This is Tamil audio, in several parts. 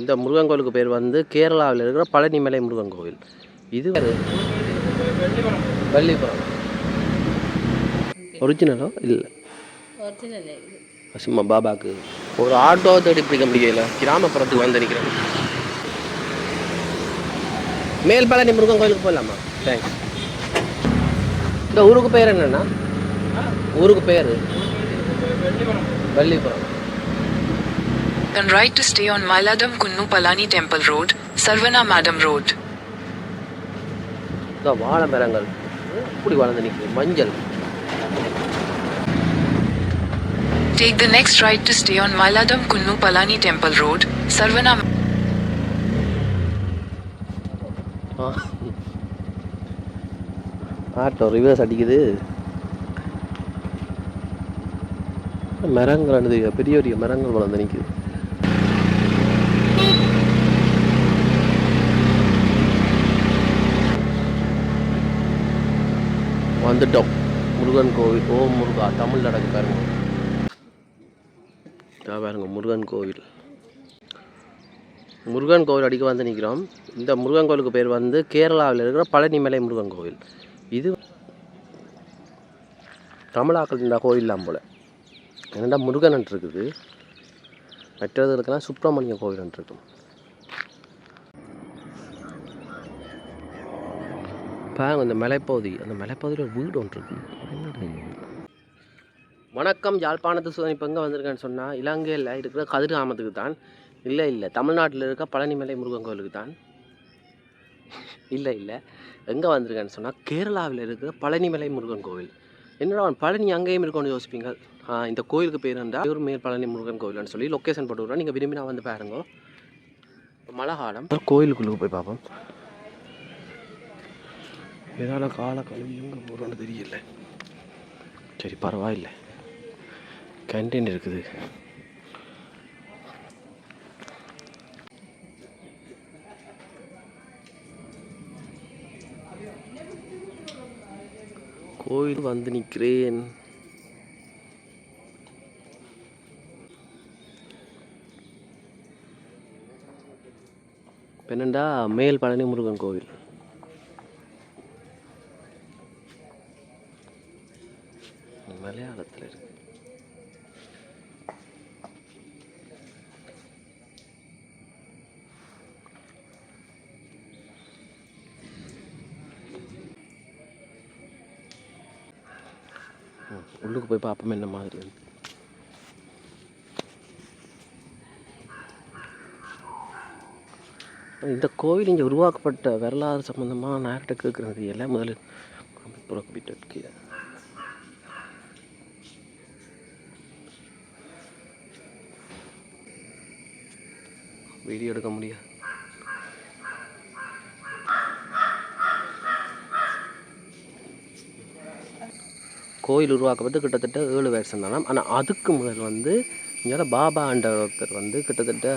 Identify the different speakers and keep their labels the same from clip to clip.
Speaker 1: இந்த முருகன் கோயிலுக்கு பேர் வந்து கேரளாவில் இருக்கிற பழனிமலை முருகன் கோவில். இது ஒரு வள்ளிபுரம். ஒரிஜினலோ இல்லை. சும்மா பாபாக்கு. ஒரு ஆட்டோ தேடி பிடிக்க முடியல. கிராமப்புறத்துக்கு வந்து நிற்கிறேன் மேல் பழனி முருகன் கோயிலுக்கு போகலாமா தேங்க்ஸ் இந்த ஊருக்கு பேர் என்னன்னா? ஊருக்கு பேர்? Vallipuram.
Speaker 2: Turn right to stay on Mailadam Kunnu Palani Temple Road, Sarvana Madam Road.
Speaker 1: இந்த வாழை மரங்கள் இப்படி வளர்ந்து நிற்குது மஞ்சள்
Speaker 2: Take the next right to stay on Mailadam Kunnu Palani Temple Road, Sarvana.
Speaker 1: Auto reverse அடிக்குது மரங்கள் பெரிய பெரிய மரங்கள் வளர்ந்து நிற்குது வந்துட்டோம். முருகன் கோவில். ஓ முருகா தமிழ் நடக்கு பாருங்க. பாருங்க முருகன் கோவில். முருகன் கோவில் அடிக்க வந்து நிற்கிறோம் இந்த முருகன் கோவிலுக்கு பேர் வந்து கேரளாவில் இருக்கிற பழனிமலை முருகன் கோவில். இது தமிழாக்கள் இந்த கோயில்லாம் போல். என்னடா முருகன் இருக்குது. மற்றதுக்கெல்லாம் சுப்பிரமணிய கோவில் இருக்கும். பாருங்கள் இந்த மலைப்பகுதி. அந்த மலைப்பகுதியில் ஒரு வீடு ஒன்று இருக்கு. வணக்கம் யாழ்ப்பாணத்து சோதனை இப்போ எங்கே வந்திருக்கேன்னு சொன்னால் இலங்கையில் இருக்கிற கதிர்காமத்துக்கு தான். இல்லை இல்லை. தமிழ்நாட்டில் இருக்க பழனிமலை முருகன் கோவிலுக்கு தான். இல்லை இல்லை. எங்கே வந்திருக்கேன்னு சொன்னால் கேரளாவில் இருக்கிற பழனிமலை முருகன் கோவில். என்னடா அவன் பழனி அங்கேயும் இருக்கும்னு யோசிப்பீங்க? இந்த கோயிலுக்கு பேர் இருந்தால் ஒரு மேல் பழனி முருகன் கோவில்னு சொல்லி லொக்கேஷன் போட்டு விடுறேன் நீங்கள் விரும்பினா வந்து பாருங்க. இப்போ மழை காலம். கோயிலுக்குள்ளே போய் பார்ப்போம். ஏதால கால கழுவி எங்கே போகிறோன்னு தெரியல. சரி பரவாயில்ல. கேன்டீன் இருக்குது. கோயில் வந்து நிற்கிறேன் என்னண்டா? மேல் பழனி முருகன் கோவில் மலையாளத்தில் இருக்கு ம், உள்ளுக்கு போய் பார்ப்போம் என்ன மாதிரி இந்த கோவில் இங்கே உருவாக்கப்பட்ட வரலாறு சம்மந்தமாக நாயக்கிட்ட கேட்குறது எல்லாம் முதல்ல புறக்கிட்டு வீடியோ எடுக்க முடியாது. கோயில் உருவாக்கப்பட்டு கிட்டத்தட்ட ஏழு வருஷம் தானாம் ஆனால் அதுக்கு முதல் வந்து இங்கே பாபா என்ற ஒருத்தர் வந்து கிட்டத்தட்ட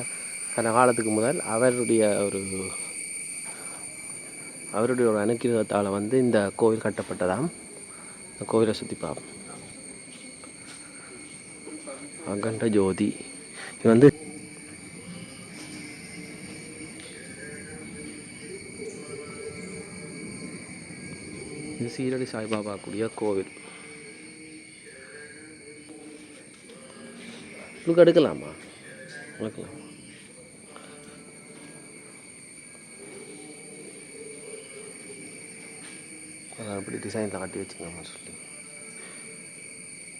Speaker 1: அந்த காலத்துக்கு முதல் அவருடைய ஒரு அவருடைய ஒரு அனுக்கிரகத்தால் வந்து இந்த கோவில் கட்டப்பட்டதாம். இந்த கோவிலை சுற்றி பார்ப்போம் அகண்ட ஜோதி. இது வந்து இது சீரடி சாய்பாபா கூடிய கோவில். உங்களுக்கு எடுக்கலாமா? எடுக்கலாம் அதான் அப்படி டிசைனில் காட்டி வச்சுக்கலாமா சொல்லி.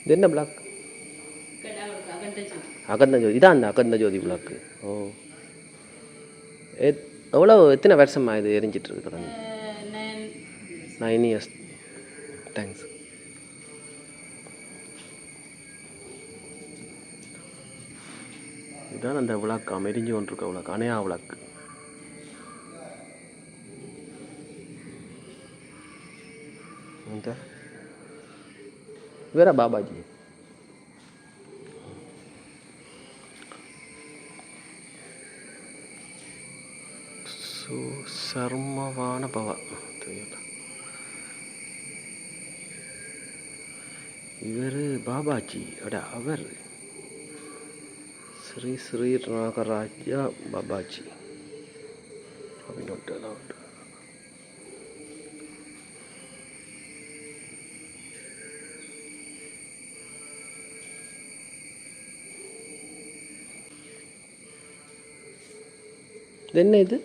Speaker 1: இது என்ன பிளாக் அகந்த ஜோதி. இதான் அந்த அகந்த ஜோதி பிளாக்கு ஓ. எத் எவ்வளோ எத்தனை வருஷமா இது எரிஞ்சிட்டு இருக்கு? நைன் இயர்ஸ் தேங்க்ஸ் இதுதான் அந்த விளக்கு. மெரிஞ்சு கொண்டிருக்க விளக்கு. அணையா விளக்கு. இந்த வேற பாபாஜி? சு சர்மவான பவா. தெரியல. இவர் பாபாஜி. அட அவர். ஸ்ரீ ஸ்ரீ நாகராஜா பாபாஜி அப்படின்னு எல்லாம் உண்டு என்ன இது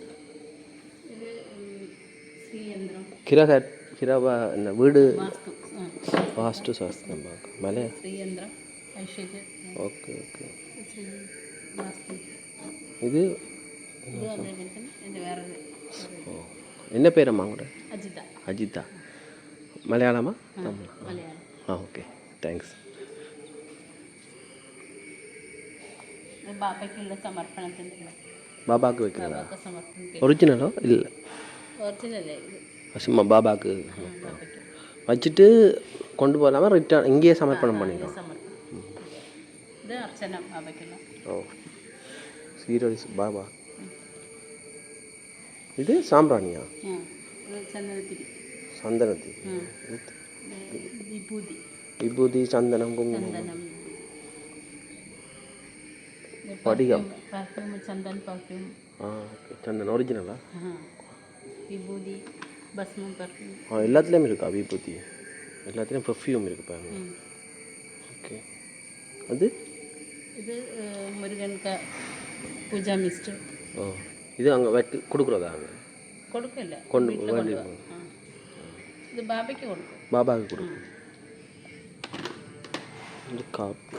Speaker 1: கிரக கிரவா என்ன வீடு
Speaker 3: வாஸ்து ஆ.
Speaker 1: வாஸ்து சாஸ்திரம் பார்க்க இது? என்ன பேரம்மா உங்களோட
Speaker 3: அஜிதா.
Speaker 1: அஜிதா. மலையாளமா? தமிழ்? ஆ ஓகே. தேங்க்ஸ். பாபாக்கு வைக்கிறதா? ஒரிஜினலோ இல்லை. சும்மா
Speaker 3: பாபாக்கு.
Speaker 1: வச்சுட்டு கொண்டு போகலாமா ரிட்டர்ன் இங்கேயே சமர்ப்பணம்
Speaker 3: பண்ணிடலாம்
Speaker 1: ஓ. சீரடி பாபா இது சாம்பிராணியா சந்தனத்தி விபூதி சந்தனம் குங்குமம் படிகம்
Speaker 3: परफ्यूम चंदन
Speaker 1: परफ्यूम हाँ चंदन ओरिजिनला
Speaker 3: हाँ विभूति பஸ்மம் பர்ஃப்யூம்
Speaker 1: ஆ எல்லாத்துலேயும் இருக்கா விபூதி எல்லாத்துலேயும் பர்ஃப்யூம் இருக்குது பாருங்க ஓகே அது
Speaker 3: இது முருகன் க பூஜா மிஸ்டர்.
Speaker 1: ஓ இது அங்கே வெட்டி கொடுக்குறதா அங்கே?
Speaker 3: கொடுக்கல.
Speaker 1: கொண்டு
Speaker 3: வேண்டி இது பாபாக்கு கொடுக்கும்
Speaker 1: பாபாவுக்கு கொடுக்கும் இது காப்பு.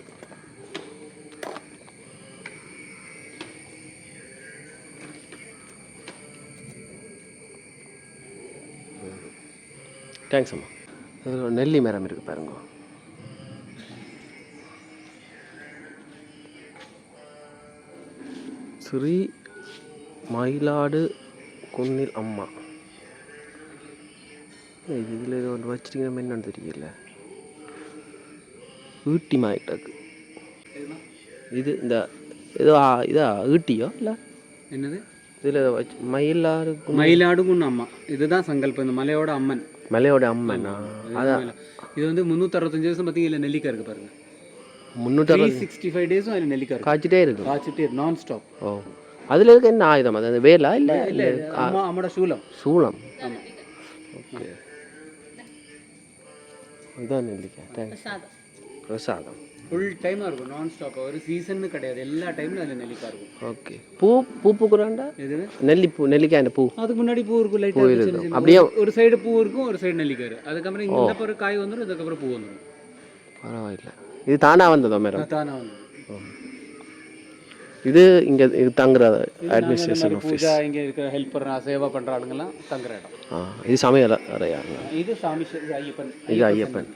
Speaker 1: தேங்க்ஸ் அம்மா. நெல்லி மரம் இருக்குது பாருங்க. ஸ்ரீ மயிலாடு குன்னில் அம்மா. இதில் ஒன்று வச்சிருக்கணும் என்னன்னு தெரியல. ஈட்டி மாயிட்டாக்கு இது இந்த ஏதோ இதா ஈட்டியோ இல்லை?
Speaker 4: என்னது?
Speaker 1: இதில் வச்சு மயிலாடு கு-
Speaker 4: மயிலாடுகுன்னு அம்மா. இதுதான் சங்கல்பம் இந்த மலையோட அம்மன்.
Speaker 1: மலையோட அம்மனா? அதான்.
Speaker 4: இது வந்து முந்நூற்றி அறுபத்தஞ்சு வருஷம் பார்த்தீங்க நெல்லிக்காய் இருக்கு பாருங்க.
Speaker 1: முந்நூற்றி
Speaker 4: சிக்ஸ்டி ஃபைவ் டேஸும் அதில் நெல்லிக்காய்
Speaker 1: காய்ச்சிட்டே
Speaker 4: காய்ச்சிட்டே நான் ஸ்டாப்
Speaker 1: ஓ அதில் இருக்க என்ன ஆயுதம் அது அந்த வேலா இல்லை
Speaker 4: இல்லை அம்மோட
Speaker 1: சூளம்
Speaker 3: சூளம்
Speaker 1: பிரசாதம்
Speaker 4: ஃபுல் டைமாக இருக்கும் நான் ஸ்டாப் ஒரு சீசன்னு கிடையாது எல்லா டைம்ல அதில் நெல்லிக்காய் இருக்கும்
Speaker 1: ஓகே பூ பூ பூக்குறாண்டா
Speaker 4: இது
Speaker 1: நெல்லி பூ நெல்லிக்காய் பூ
Speaker 4: அதுக்கு முன்னாடி பூ இருக்கும் லைட்
Speaker 1: இருக்கும் அப்படியே
Speaker 4: ஒரு சைடு பூ இருக்கும் ஒரு சைடு நெல்லிக்காய் அதுக்கப்புறம் இந்த பக்கம் காய் வந்துடும் இதுக்கப்புறம் பூ வந்துடும்
Speaker 1: பரவாயில்லை இது தானா வந்ததோ மேடம்? இது இங்கே இது தங்குற அட்மினிஸ்ட்ரேஷன் ஆஃபீஸ்
Speaker 4: இங்கே இருக்கிற ஹெல்ப் பண்ணுற சேவை பண்ணுற ஆளுங்கெல்லாம் தங்குற இடம்.
Speaker 1: ஆ இது சமையல் அறையாங்க
Speaker 4: இது சாமி ஐயப்பன்.
Speaker 1: இது ஐயப்பன்.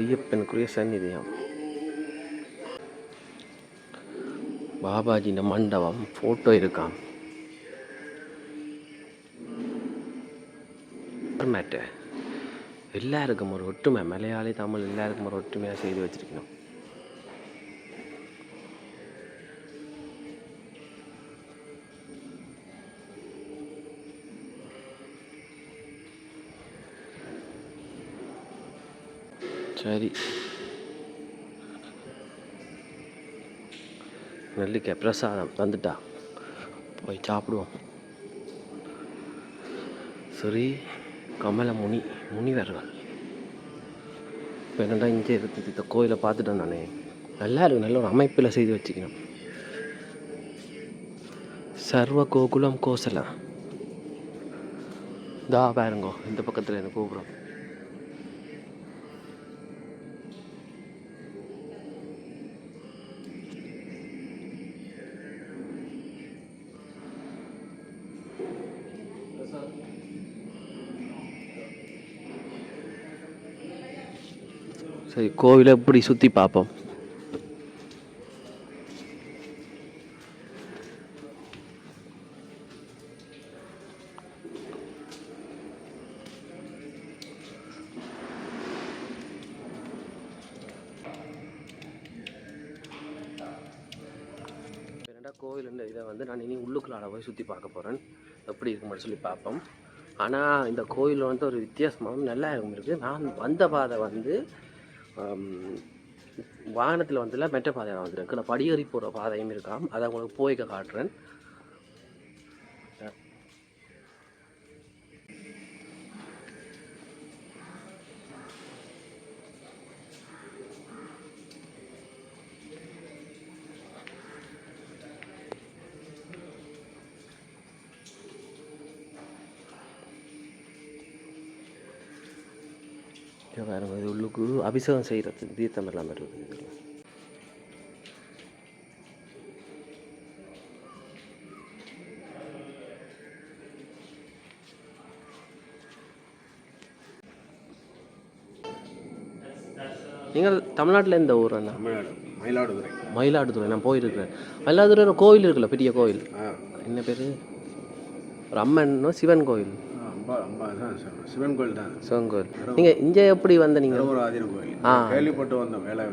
Speaker 1: ஐயப்பனுக்குரிய சந்நிதியம். பாபாஜியின் மண்டபம் ஃபோட்டோ இருக்காம். மேட்டு எல்லாருக்கும் ஒரு ஒற்றுமை மலையாளி தமிழ் எல்லாருக்கும் ஒரு ஒற்றுமையாக செய்து வச்சிருக்கணும். சரி. நெல்லிக்காய் பிரசாதம் தந்துட்டா போய் சாப்பிடுவோம். சரி. கமல முனி முனிவர்கள். இப்போ என்னடா இங்கே இருக்குது இந்த கோயிலை பார்த்துட்டேன் நானே. நல்லா இருக்கு நல்ல ஒரு அமைப்பில் செய்து வச்சுக்கணும். சர்வ கோகுலம் கோசலா. தா பாருங்கோ இந்த பக்கத்தில் இந்த கோபுரம் சரி கோவிலை எப்படி சுற்றி பார்ப்போம்? கோவிலுன்ற இதை வந்து நான் இனி உள்ளுக்குள்ளார போய் சுற்றி பார்க்க போகிறேன் எப்படி இருக்குன்னு சொல்லி பார்ப்போம். ஆனால் இந்த கோயில் வந்து ஒரு வித்தியாசமாகவும் நல்லா இருக்குது நான் வந்த பாதை வந்து வாகனத்தில் வந்துல மெட்ட பாதையில் வந்துருக்கு இல்லை படியேறி போகிற பாதையும் இருக்காம். அதை உங்களுக்கு போய்க்க காட்டுறேன். இங்க பாருங்க இது உள்ளுக்கு அபிஷேகம் செய்கிறது தீர்த்தம் வருது இதுல. நீங்கள் தமிழ்நாட்டில் எந்த ஊர் அண்ணா?
Speaker 5: தமிழ்நாடு மயிலாடுதுறை.
Speaker 1: மயிலாடுதுறை நான் போயிருக்கிறேன். மயிலாடுதுறை கோயில் இருக்குல்ல பெரிய கோயில்? என்ன பேர்? ஒரு அம்மன் சிவன் கோயில்?
Speaker 5: தான் சிவன் கோயில் தான்.
Speaker 1: சிவன் கோயில் நீங்கள் இங்கே எப்படி வந்த நீங்கள்
Speaker 5: திருவூர் ஆதீன கோயில்.
Speaker 1: ஆ.
Speaker 5: கேள்விப்பட்டு வந்தோம் வேலை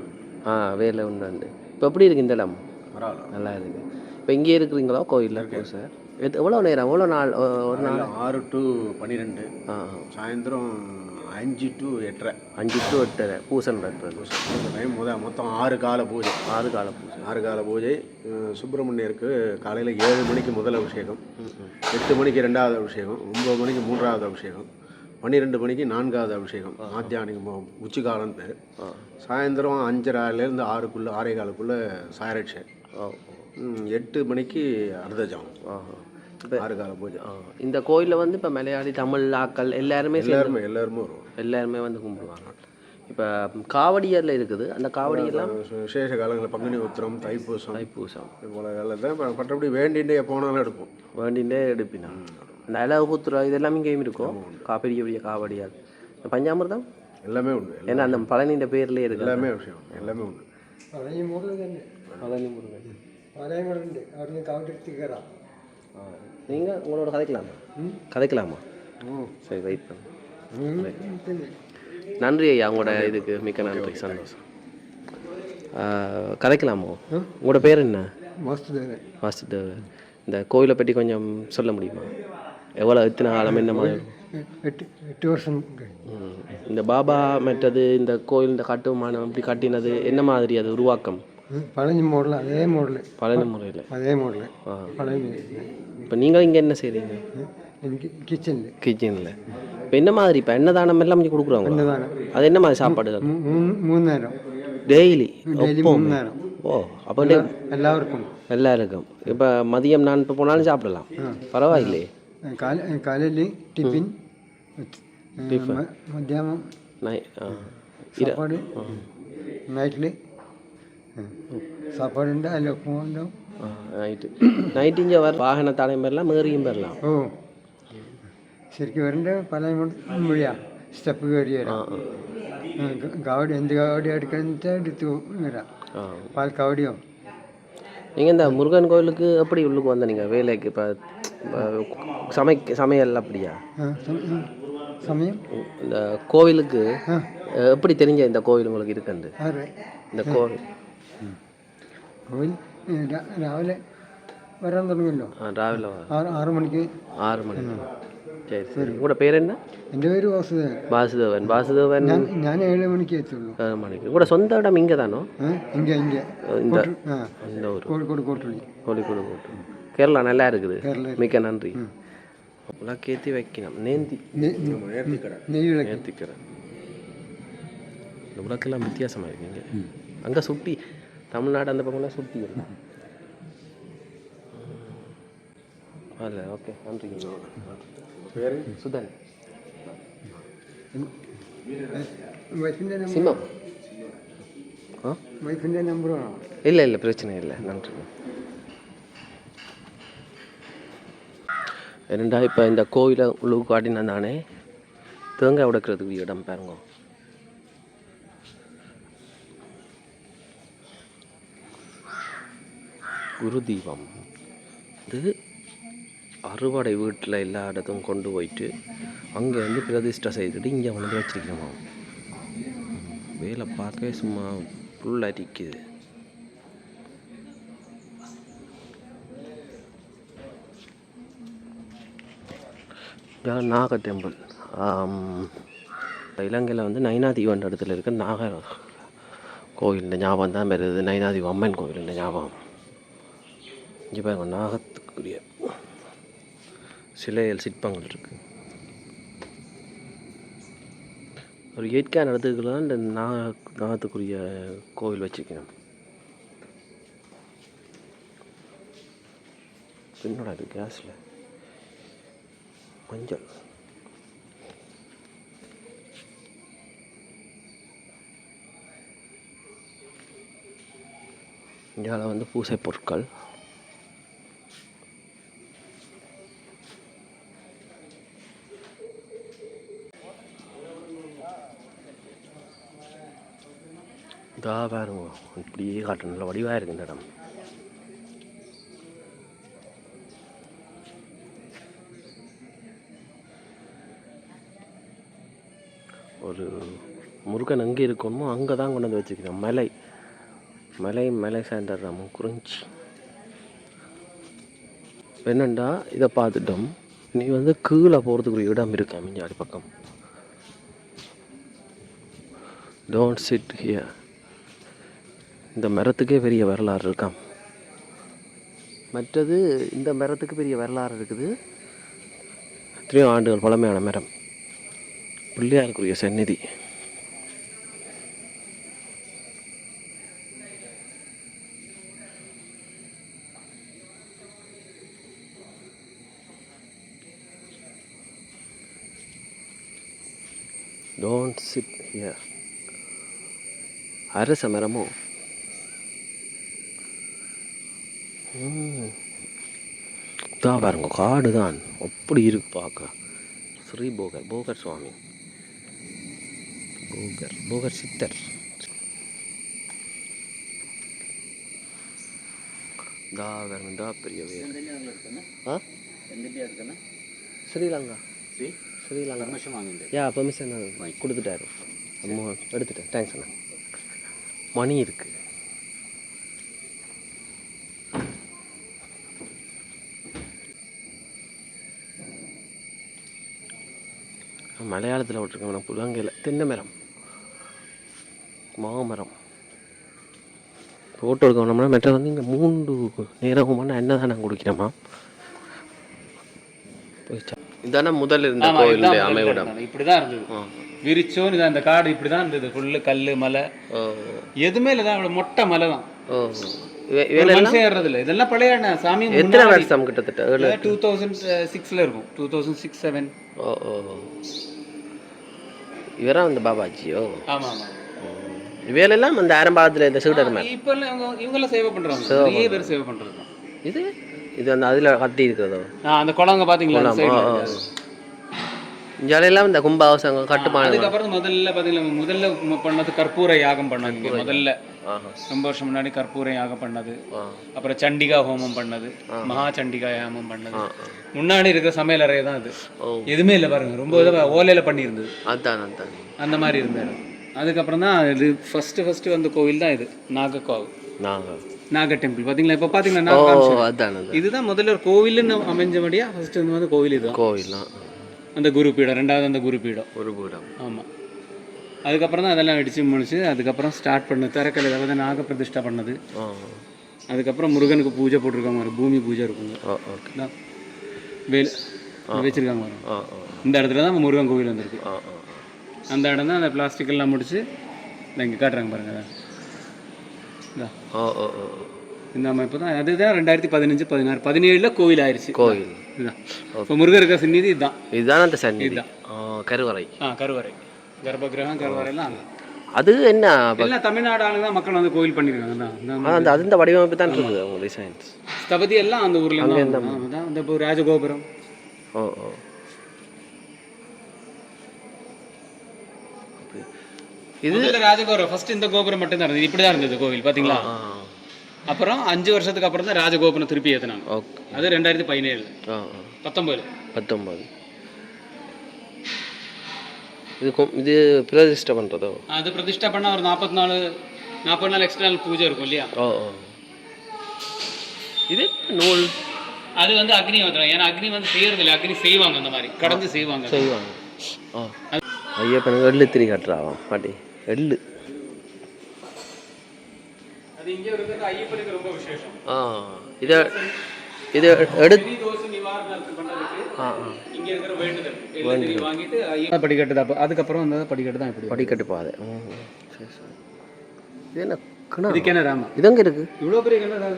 Speaker 1: ஆ வேலை ஒன்று வந்து. இப்போ எப்படி இருக்கு இந்த இடம்?
Speaker 5: பரவாயில்ல.
Speaker 1: நல்லா இருக்கு. இப்போ இங்கே இருக்கிறீங்களா? கோயிலில்? சார். எவ்வளோ நேரம்? எவ்வளோ நாள்? ஒரு நாள்?
Speaker 5: ஆறு டு பன்னிரெண்டு. சாயந்தரம் அஞ்சு டு எட்டரை.
Speaker 1: அஞ்சு டு எட்டரை. பூசை நடக்கிறது
Speaker 5: இந்த டைம் முத மொத்தம் ஆறு கால பூஜை.
Speaker 1: ஆறு கால பூசை
Speaker 5: ஆறு கால பூஜை. சுப்பிரமணியருக்கு காலையில் ஏழு மணிக்கு முதல் அபிஷேகம். எட்டு மணிக்கு ரெண்டாவது அபிஷேகம். ஒன்பது மணிக்கு மூன்றாவது அபிஷேகம். பன்னிரெண்டு மணிக்கு நான்காவது அபிஷேகம். மாத்தியானிக்கு உச்சி காலம் பேர். சாயந்தரம் அஞ்சரைலேருந்து ஆறுக்குள்ளே ஆறே காலுக்குள்ளே சாயரட்சை. எட்டு மணிக்கு அர்த்தஜாமம். ஆறுகால பூஜை.
Speaker 1: இந்த கோயிலில் வந்து இப்போ மலையாளி தமிழ் ஆக்கள் எல்லாருமே
Speaker 5: எல்லாருமே எல்லாருமே வருவோம்
Speaker 1: எல்லாருமே வந்து கும்பிடுவாங்க. இப்போ காவடியரில் இருக்குது. அந்த காவடியெல்லாம்
Speaker 5: விசேஷ காலங்களில் பங்குனி உத்திரம் தைப்பூசம்
Speaker 1: தைப்பூசம்.
Speaker 5: போல காலத்தில் மற்றபடி வேண்டிண்டே போனாலும் எடுப்போம்.
Speaker 1: வேண்டிண்டே எடுப்பினா. அந்த அலகுத்துறா இதெல்லாம் இங்கேயும் இருக்கும் காப்பிடிக்க பெரிய காவடியார். பஞ்சாமிர்தம்?
Speaker 5: எல்லாமே உண்டு.
Speaker 1: ஏன்னா அந்த பழனின்ற பேர்லேயே இருக்கு
Speaker 5: எல்லாமே விஷயம் எல்லாமே உண்டு.
Speaker 6: பழனி முருகன்.
Speaker 1: பழனி முருகன்.
Speaker 6: பழனி முருகன். அவர் காவடி எடுத்துக்கிறான்
Speaker 1: நீங்கள் உங்களோட கதைக்கலாமா? கதைக்கலாமா? சரி வெயிட் பண்ண. நன்றி ஐயா உங்களோட இதுக்கு மிக்க நன்றி சந்தோஷம். கதைக்கலாமோ? உங்களோட பேர் என்ன?
Speaker 6: வாசுதேவ
Speaker 1: வாசுதேவ இந்த கோயிலை பற்றி கொஞ்சம் சொல்ல முடியுமா? எவ்வளோ எத்தனை காலம் என்ன மாதிரி?
Speaker 6: எட்டு
Speaker 1: வருஷம் இந்த பாபா மற்றது இந்த கோயில் இந்த கட்டுமானம் இப்படி கட்டினது என்ன மாதிரி அது உருவாக்கம்?
Speaker 6: பழைய மாடல் அதே மாடல்.
Speaker 1: பழைய முறையில்
Speaker 6: அதே
Speaker 1: மாடல்.
Speaker 6: பழைய
Speaker 1: இப்போ நீங்கள் இங்கே என்ன செய்கிறீங்க
Speaker 6: கிச்சனில்
Speaker 1: கிச்சனில் இப்போ என்ன மாதிரி? இப்போ என்ன தானம் எல்லாம் கொடுக்குறாங்க
Speaker 6: அன்னதானம்.
Speaker 1: அது என்ன மாதிரி சாப்பாடு
Speaker 6: மூணு நேரம்.
Speaker 1: டெய்லி
Speaker 6: மூணு நேரம்.
Speaker 1: ஓ அப்போ எல்லாருக்கும். எல்லாருக்கும். இப்போ மதியம் நான் இப்போ போனாலும் சாப்பிடலாம். பரவாயில்லையே.
Speaker 6: காலை காலையில் டிஃபின் மத்தியானம் சாப்பாடு.
Speaker 1: நைட்லேயே ஆ இர
Speaker 6: സാപ്പാട് നൈറ്റിൽ സാപ്പാടുണ്ട് അതിൽ ഉപ്പും ഉണ്ടാവും
Speaker 1: நைட்டு நைட்டு இங்கே வர வாகன தலைமையெல்லாம் மேறியும் பெறலாம்
Speaker 6: ഓ ശരിക്കും വരേണ്ട പല വഴിയാ സ്റ്റെപ്പ് കയറി
Speaker 1: ஆ
Speaker 6: വരാം
Speaker 1: ஆ.
Speaker 6: ആ, ക- കാവടി എന്ത് കാവടി എടുക്കണമെന്ന് വെച്ചാൽ എടുത്ത് വരാം
Speaker 1: ஆ
Speaker 6: പാൽ കാവടിയോ
Speaker 1: நீங்கள் இந்த முருகன் கோயிலுக்கு எப்படி உள்ளுக்கு வந்த நீங்கள் வேலைக்கு இப்போ சமைக்க சமையல் அப்படியா
Speaker 6: ആ, സം- ഉം. സമയം
Speaker 1: இந்த கோவிலுக்கு
Speaker 6: ആ
Speaker 1: அஹ், எப்படி தெரிஞ்ச இந்த கோவில் உங்களுக்கு இருக்குண்டு
Speaker 6: ആറ്
Speaker 1: இந்த கோவில்
Speaker 6: പോയി രാവിലെ വരാൻ തുടങ്ങുമല്ലോ
Speaker 1: രാവിലെ
Speaker 6: ആറ് മണിക്ക്.
Speaker 1: ആറ് മണി. ശരി ശരി. കൂടെ
Speaker 6: പേരെന്നാ? പേര് വാസുദേവൻ.
Speaker 1: വാസുദേവൻ. വാസുദേവൻ
Speaker 6: ഞാൻ ഞാൻ മണിക്ക് എത്തുള്ളൂ.
Speaker 1: ഏഴ് മണിക്ക്. കൂടെ സ്വന്തം ഇടം ഇങ്ക
Speaker 6: താണോ? ഇങ്ക ഇങ്ക
Speaker 1: இந்த ஊர்
Speaker 6: கோழிக்கோடு கோட்டுள்ளி
Speaker 1: கோழிக்கோடு கோட்டு கேரளா நல்லா இருக்குது மிக்க நன்றி உலக்கேத்தி வைக்கணும் நேந்தி நேர்த்திக்கடை நேர்த்திக்கடை உலக்கெல்லாம் வித்தியாசமாக இருக்குங்க அங்கே சுட்டி தமிழ்நாடு அந்த பக்கம்லாம் சுற்றி இருக்கும் ஓகே நன்றி.
Speaker 5: பேர்
Speaker 1: சுதன். சிம்மம். இல்லை இல்லை பிரச்சனை இல்லை. நன்றி. ரெண்டா இப்போ இந்த கோயிலை உழுவுக்காட்டினா தானே தேங்காய் உடைக்கிறதுக்கு இடம் பாருங்க. குரு தீபம் இது அறுவடை வீட்டில் எல்லா இடத்தும் கொண்டு போயிட்டு அங்கே வந்து பிரதிஷ்டை செய்துட்டு இங்கே வந்து வச்சிருக்கோமா. வேலை பார்க்கவே சும்மா புல் அரிக்குது நாக டெம்பிள் இலங்கையில் வந்து நைனாதீவன் இடத்துல இருக்க. நாக கோயில் ஞாபகம் தான் வருது. நைனாதீவ அம்மன் கோயில் ஞாபகம். இங்கே பாருங்க நாகத்துக்குரிய சிலைகள் சிற்பங்கள் இருக்கு. ஒரு இயற்கையான நடத்துக்குள்ள இந்த நாக நாகத்துக்குரிய கோவில் வச்சுக்கணும் என்னடா இது கேஸில் மஞ்சள். இந்தியாவில் வந்து பூசை பொருட்கள். இதாக பாருங்க. இப்படியே காட்டு நல்ல வடிவாக இருக்கு இந்த இடம். ஒரு முருகன் எங்கே இருக்கணுமோ அங்கே தான் கொண்டு வந்து வச்சுக்கிறேன். மலை. மலை மலை சாண்டர் நம்ம குறிஞ்சி. என்னண்டா? இதை பார்த்துட்டோம். நீ வந்து கீழே போகிறதுக்குரிய இடம் இருக்கு மிஞ்சாடி பக்கம். டோன்ட் சிட் ஹியர் இந்த மரத்துக்கே பெரிய வரலாறு இருக்காம் மற்றது இந்த மரத்துக்கு பெரிய வரலாறு இருக்குது. எத்தனையோ ஆண்டுகள் பழமையான மரம். பிள்ளையாருக்குரிய சந்நிதி. டோன்ட் சிட் ஹியர் அரச மரமோ? ம். இதா பாருங்க காடு தான் அப்படி இருக்கு பார்க்க ஸ்ரீ போகர் போகர் சுவாமி. போகர் போகர் சித்தர். தா பாருங்க தா பெரிய ஸ்ரீலங்கா. ஸ்ரீலங்கா. யா பெர்மிஷன் கொடுத்துட்டாரு. அம்மா எடுத்துட்டேன். தேங்க்ஸ் அண்ணா. மணி இருக்கு. மலையாளத்தில் விட்டுருக்கோம் புலங்கையில் தென்னை மரம். மாமரம். ஃபோட்டோ எடுக்கணும்னா மெட்ரோ வந்து இங்கே மூன்று நேரமான என்ன தான் நான் குடிக்கிறேம்மா இதானே முதல் இருந்த கோயில் அமைவிடம்.
Speaker 4: இப்படிதான் இருந்தது. விரிச்சோன்னு இது அந்த காடு இப்படிதான் இருந்தது. ஃபுல்லு கல்லு மலை. எதுவுமே இல்லை தான் மொட்டை மலை தான். இதெல்லாம் பழைய. சாமி
Speaker 1: எத்தனை வருஷம் கிட்டத்தட்ட?
Speaker 4: டூ தௌசண்ட் சிக்ஸ்ல இருக்கும். டூ தௌசண்ட் சிக்ஸ் செவன்
Speaker 1: ஓ ஓ. இவரா அந்த பாபாஜியோ?
Speaker 4: ஆமா ஆமா
Speaker 1: இவையெல்லாம் அந்த ஆரம்பத்தில் இந்த சீடர் மேல்.
Speaker 4: இப்ப இவங்கெல்லாம் சேவை பண்றாங்க நிறைய பேர் சேவை பண்றது தான்.
Speaker 1: இது? இது அந்த அதில் கட்டி இருக்கிறதோ?
Speaker 4: அந்த குளங்க ல?
Speaker 1: இங்கெல்லாம் இந்த கும்பாவசங்க கட்டுமான
Speaker 4: அதுக்கப்புறம் முதல்ல பாத்தீங்களா முதல்ல பண்ணது கற்பூர யாகம் பண்ணாங்க முதல்ல. ரொம்ப வருஷம் முன்னாடி கற்பூர யாகம் பண்ணது. அப்புறம் சண்டிகா ஹோமம் பண்ணது. மகா சண்டிகா யாகம் பண்ணது. முன்னாடி இருக்கிற சமையல் அறை தான் அது. எதுவுமே இல்லை பாருங்க. ரொம்ப இதை ஓலையில பண்ணியிருந்தது.
Speaker 1: அதான்
Speaker 4: அந்த மாதிரி இருந்த இடம் அதுக்கப்புறம் தான் இது ஃபர்ஸ்ட் ஃபர்ஸ்ட் வந்த கோவில் தான் இது. நாகக்காவு
Speaker 1: நாங்கள்
Speaker 4: நாக டெம்பிள் பாத்தீங்களா இப்போ
Speaker 1: அதான்
Speaker 4: இதுதான் முதல்ல ஒரு கோவில்னு அமைஞ்சபடியா ஃபர்ஸ்ட் வந்து கோவில் இதுதான்
Speaker 1: கோவில்லாம்
Speaker 4: அந்த குரு பீடம் ரெண்டாவது அந்த குரு பீடம்
Speaker 1: ஒரு பீடம்
Speaker 4: ஆமா. அதுக்கப்புறம் தான் அதெல்லாம் அடிச்சு முடிச்சு அதுக்கப்புறம் ஸ்டார்ட் பண்ணது திறக்கலை அதாவது நாக பிரதிஷ்டை பண்ணது. அதுக்கப்புறம் முருகனுக்கு பூஜை போட்டிருக்காங்க ஒரு பூமி பூஜை இருக்குங்க வேல் வச்சிருக்காங்க இந்த இடத்துல தான் முருகன் கோவில் வந்திருக்கு. அந்த இடம் தான் அந்த பிளாஸ்டிக் எல்லாம் முடிச்சு இங்கே காட்டுறாங்க பாருங்க. இந்த. அமைப்பு தான். அதுதான் ரெண்டாயிரத்தி பதினஞ்சு பதினாறு பதினேழுல கோவில் ஆயிடுச்சு
Speaker 1: கோயில்
Speaker 4: இதுதான் இப்போ முருகர் இருக்க சந்நிதி இதுதான்
Speaker 1: இதுதான் அந்த சந்நிதி?
Speaker 4: இதுதான்.
Speaker 1: கருவறை.
Speaker 4: ஆ கருவறை. கர்ப்பகிரகம் கருவறை எல்லாம்.
Speaker 1: அது என்ன?
Speaker 4: எல்லாம் தமிழ்நாடு ஆளுங்க தான் மக்கள் வந்து இந்த
Speaker 1: ஆ, அந்த அது இந்த வடிவமைப்பு தான் இருக்குது அவங்க டிசைன்ஸ்
Speaker 4: ஸ்தபதி எல்லாம் அந்த ஊர்ல தான். இந்த இப்போ ராஜகோபுரம்.
Speaker 1: ஓ ஓ. இது
Speaker 4: ராஜகோபுரம் ஃபர்ஸ்ட் இந்த கோபுரம் மட்டும் தான் இருந்தது. இப்படி தான் இருந்தது கோவில் பாத்தீங்களா? அப்புறம் அஞ்சு வருஷத்துக்கு அப்புறம் தான் ராஜகோபுரம் திருப்பி ஏத்துனாங்க.
Speaker 1: ஓகே.
Speaker 4: அது ரெண்டாயிரத்தி பதினேழு பத்தொன்பது
Speaker 1: பத்தொம்பது. இது இது பிரதிஷ்டை பண்ணுறதோ
Speaker 4: அது பிரதிஷ்டை பண்ணா ஒரு நாற்பத்தி நாலு நாற்பது நாள் எக்ஸ்ட்ரா பூஜை இருக்கும் இல்லையா?
Speaker 1: ஓ இது நூல்.
Speaker 4: அது வந்து அக்னி வந்துடும் ஏன்னா அக்னி வந்து செய்யறது இல்லை. அக்னி செய்வாங்க அந்த மாதிரி. கடந்து செய்வாங்க.
Speaker 1: செய்வாங்க. ஓ ஐயப்பனுக்கு எள்ளு திரி கட்டுறாவாம் பாட்டி எள்ளு.
Speaker 4: அது இங்கே இருக்கிறது ஐயப்பனுக்கு ரொம்ப விசேஷம்.
Speaker 1: ஆ இதை இதை எடுத்து ஆ ஆ.
Speaker 4: படிக்கட்டு தான். அப்போ அதுக்கப்புறம் வந்து படிக்கட்டு தான் இப்படி
Speaker 1: படிக்கட்டு பாதை. சரி சரி. இது என்ன கிணறு?
Speaker 4: இது கிணறு ஆமாம்
Speaker 1: இது எங்கே இருக்கு?
Speaker 4: இவ்வளோ பெரிய கிணறு?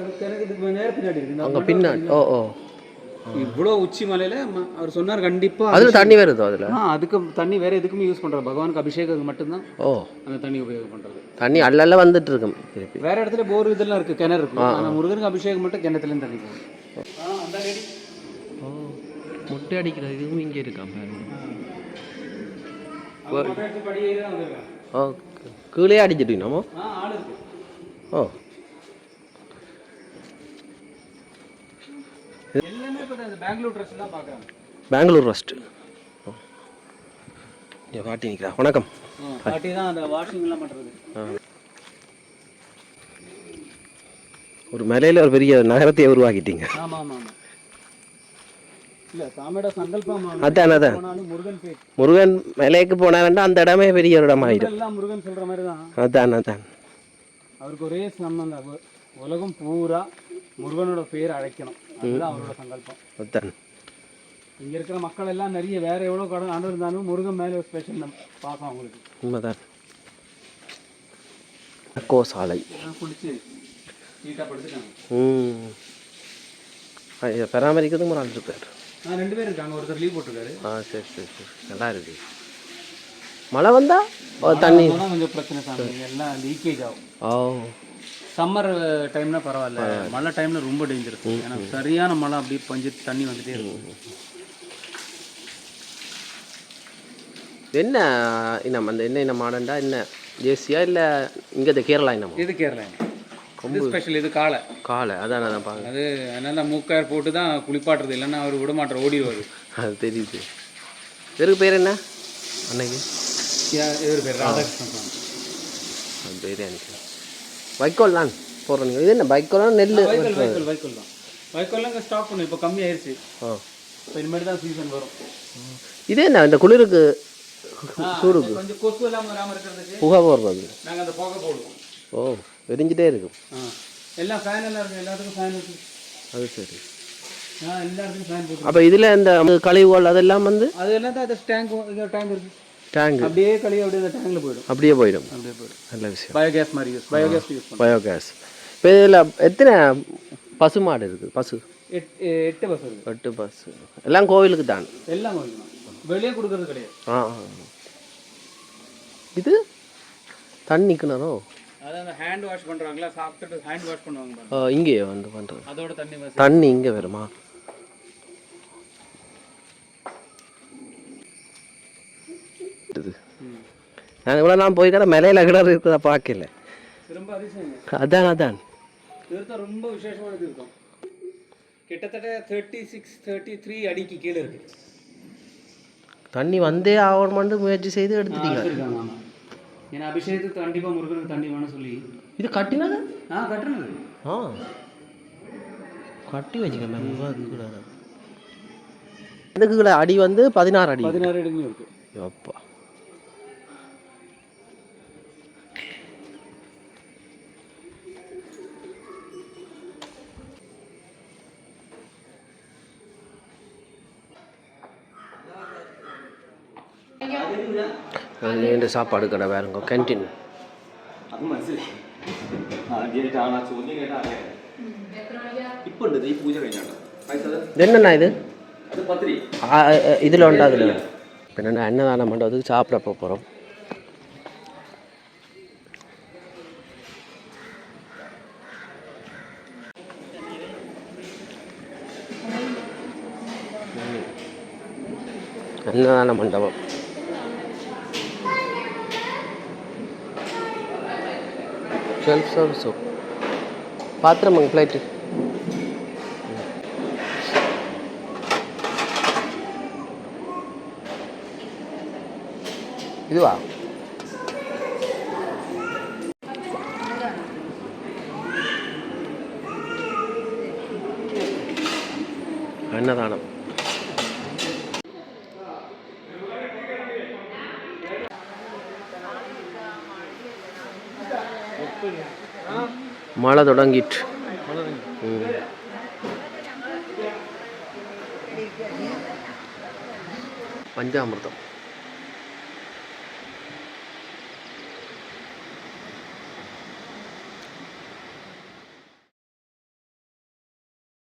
Speaker 4: நேரம் பின்னாடி இருக்கு.
Speaker 1: அங்கே பின்னாடி. ஓ ஓ.
Speaker 4: இவ்வளோ உச்சி மலையில ம- அவர் சொன்னார் கண்டிப்பா
Speaker 1: அதில் தண்ணி வருதோ அதில்?
Speaker 4: ஆ அதுக்கு தண்ணி வேற எதுக்குமே யூஸ் பண்றது பகவானுக்கு அபிஷேகம் மட்டும்தான்
Speaker 1: ஓ.
Speaker 4: அந்த தண்ணி உபயோகம்
Speaker 1: தண்ணி அல்லல்ல வந்துட்டு இருக்கும் திருப்பி.
Speaker 4: வேற இடத்துல போர் இதெல்லாம் இருக்கு கிணறு இருக்கு. ஆனா முருகனுக்கு அபிஷேகம் மட்டும் கிணத்துலேருந்து தண்ணி போகும் அந்த
Speaker 1: ஓ. முட்டை அடிக்கிறது இதுவும் இங்கே இருக்கா பாருங்க. ஓ கீழே அடிச்சிட்டு ஓ.
Speaker 4: பெங்களூர்
Speaker 1: ஃபஸ்ட்டு இங்கே பாட்டி நிற்கிறா வணக்கம்.
Speaker 4: பாட்டி தான் அந்த
Speaker 1: ஒரு மலையில் ஒரு பெரிய நகரத்தையே உருவாக்கிட்டீங்க.
Speaker 4: ஆமா ஆமா ஆமா இல்ல சாமியோட சங்கல்பம்
Speaker 1: அதான் அதான்.
Speaker 4: முருகன்
Speaker 1: மலைக்கு போனாருன்னா அந்த இடமே பெரிய ஒரு இடமாயிடும்.
Speaker 4: எல்லாம் முருகன் சொல்ற மாதிரி தான்
Speaker 1: அதான் அதான்.
Speaker 4: அவருக்கு ஒரே சம்பந்தம் உலகம் பூரா முருகனோட பேர் அழைக்கணும். அதுதான் அவரோட சங்கல்பம்.
Speaker 1: அதான்.
Speaker 4: இங்க இருக்கிற மக்கள் எல்லாம் நிறைய வேற எவ்வளவு கடன் ஆண்டு இருந்தாலும் முருகன் மேல ஒரு ஸ்பெஷல் பார்க்கலாம் அவங்களுக்கு.
Speaker 1: உண்மைதான். கோசாலை
Speaker 4: குளிச்சு நீட்டாக படுத்துட்டாங்க.
Speaker 1: ம். பராமரிக்கிறதுக்கு ஒரு ஆள்
Speaker 4: நான் ரெண்டு பேரும் இருக்காங்க. ஒருத்தர் லீவ் போட்டிருக்காரு.
Speaker 1: ஆ சரி சரி சரி. நல்லா இருக்கு. மழை வந்தா? தண்ணி.
Speaker 4: கொஞ்சம் பிரச்சனை சாமி. எல்லாம் லீக்கேஜ் ஆகும்.
Speaker 1: ஓ.
Speaker 4: சம்மர் டைம்னா பரவாயில்ல. மழை டைம்ல ரொம்ப டேஞ்சர் ஏன்னா சரியான மழை அப்படியே பஞ்சு தண்ணி வந்துட்டே இருக்கும்
Speaker 1: என்ன இனம் அந்த என்ன இனம் மாடண்டா என்ன ஜேசியா இல்லை இங்கே கேரளா இனமா?
Speaker 4: இது கேரளா இது ஸ்பெஷல் இது காளை
Speaker 1: காலை அதான் அதான் பாருங்க.
Speaker 4: அது அதனால மூக்கார் போட்டு தான் குளிப்பாட்டுறது இல்லைன்னா அவர் விட மாட்டார் ஓடிடுவார்.
Speaker 1: அது தெரியுது. இவருக்கு பேர் என்ன? அன்னைக்கு?
Speaker 4: இவர் பேர் ராதாகிருஷ்ணன்
Speaker 1: அது பேரே அன்னைக்கு வைக்கோல் தான் போடுறீங்க இது என்ன வைக்கோலாம் நெல்
Speaker 4: வைக்கோல் வைக்கோல். வைக்கோல் தான். வைக்கோல்லாம் இங்கே ஸ்டாக் பண்ணும் இப்போ கம்மி ஆயிடுச்சு
Speaker 1: ஓ
Speaker 4: இப்போ இனிமேட்டு தான் சீசன் வரும்.
Speaker 1: இது என்ன இந்த குளிருக்கு
Speaker 4: ஆ,
Speaker 1: சூடுக்கு?
Speaker 4: கொஞ்சம் கொசு எல்லாம் வராமல் இருக்கிறதுக்கு
Speaker 1: புகை போடுறது.
Speaker 4: நாங்கள் அந்த புகை போடுவோம்
Speaker 1: ஓ. எரிஞ்சிட்டே இருக்கும்.
Speaker 4: எல்லாம் ஃபேன் எல்லாம் இருக்கு. எல்லாத்துக்கும் ஃபேன் இருக்கு.
Speaker 1: அது சரி. அப்போ இதில் இந்த கழிவுகள் அதெல்லாம் வந்து
Speaker 4: அது எல்லாம் தான் டேங்க் டேங்க் இருக்கு.
Speaker 1: டேங்க்
Speaker 4: அப்படியே கழுவி அப்படியே அந்த டேங்க்ல போயிடும்.
Speaker 1: அப்படியே போயிடும்.
Speaker 4: அப்படியே போயிடும்.
Speaker 1: நல்ல விஷயம்.
Speaker 4: பயோகேஸ் மாதிரி யூஸ் பயோகேஸ் யூஸ்
Speaker 1: பயோகேஸ் இப்போ இதில் எத்தனை பசு மாடு இருக்குது பசு?
Speaker 4: எட்டு எட்டு பஸ் இருக்கு.
Speaker 1: எட்டு பசு. எல்லாம் கோவிலுக்கு தான்?
Speaker 4: எல்லாம் வாங்கிக்கலாம் வெளியே கொடுக்கறது கிடையாது.
Speaker 1: ஆ ஆ. இது? தண்ணி கிணறோ?
Speaker 4: அது அந்த ஹேண்ட் வாஷ் பண்றாங்களா சாப்பிட்டுட்டு ஹேண்ட் வாஷ் பண்ணுவாங்க
Speaker 1: இங்கேயே வந்து பண்ணுறது
Speaker 4: அதோட தண்ணி
Speaker 1: தண்ணி இங்கே வருமா நான் இவ்வளோ நான் போய் கடை மேலையில் கிணறு இருக்கிறத பார்க்கல. அதான் அதான்.
Speaker 4: ரொம்ப விசேஷமானது இருக்கும். கிட்டத்தட்ட தேர்ட்டி சிக்ஸ் தேர்ட்டி த்ரீ அடிக்கு கீழே இருக்கு.
Speaker 1: தண்ணி வந்தே ஆகணுமான்னு முயற்சி செய்து எடுத்துட்டீங்க
Speaker 4: ஏன்னா அபிஷேகத்துக்கு கண்டிப்பா முருகனுக்கு தண்ணி வேணும் சொல்லி.
Speaker 1: இது கட்டினது?
Speaker 4: ஆ கட்டுறது
Speaker 1: ஆ. கட்டி வச்சுக்கணும் இதுக்குள்ள அடி வந்து பதினாறு அடி.
Speaker 4: பதினாறு அடிக்கும் இருக்கு.
Speaker 1: அப்பா. அதுலேருந்து சாப்பாடு கடை வேறுங்க கேன்டீன்
Speaker 7: അത് മനസ്സിലായി ആദ്യമായിട്ടാണ് ആ ചോദ്യം കേട്ട അറിയാൻ ഇപ്പൊ ഉണ്ട് ഈ പൂജ കഴിഞ്ഞാണ്
Speaker 1: ഇതെന്നാ ഇത്
Speaker 7: അത് പത്തിരി
Speaker 1: ഇതിലുണ്ട് അതിൽ പിന്നെ അന്നദാനം ഉണ്ട് അത് സാപ്പിടപ്പോൾ പുറം അന്നദാന മണ്ഡപം செல்ஃப் சோப் பாத்திரமாங்க ஃப்ளைட்டு இதுவா? அன்னதானம். மழை தொடங்கிட்டு. பஞ்சாமிர்தம்.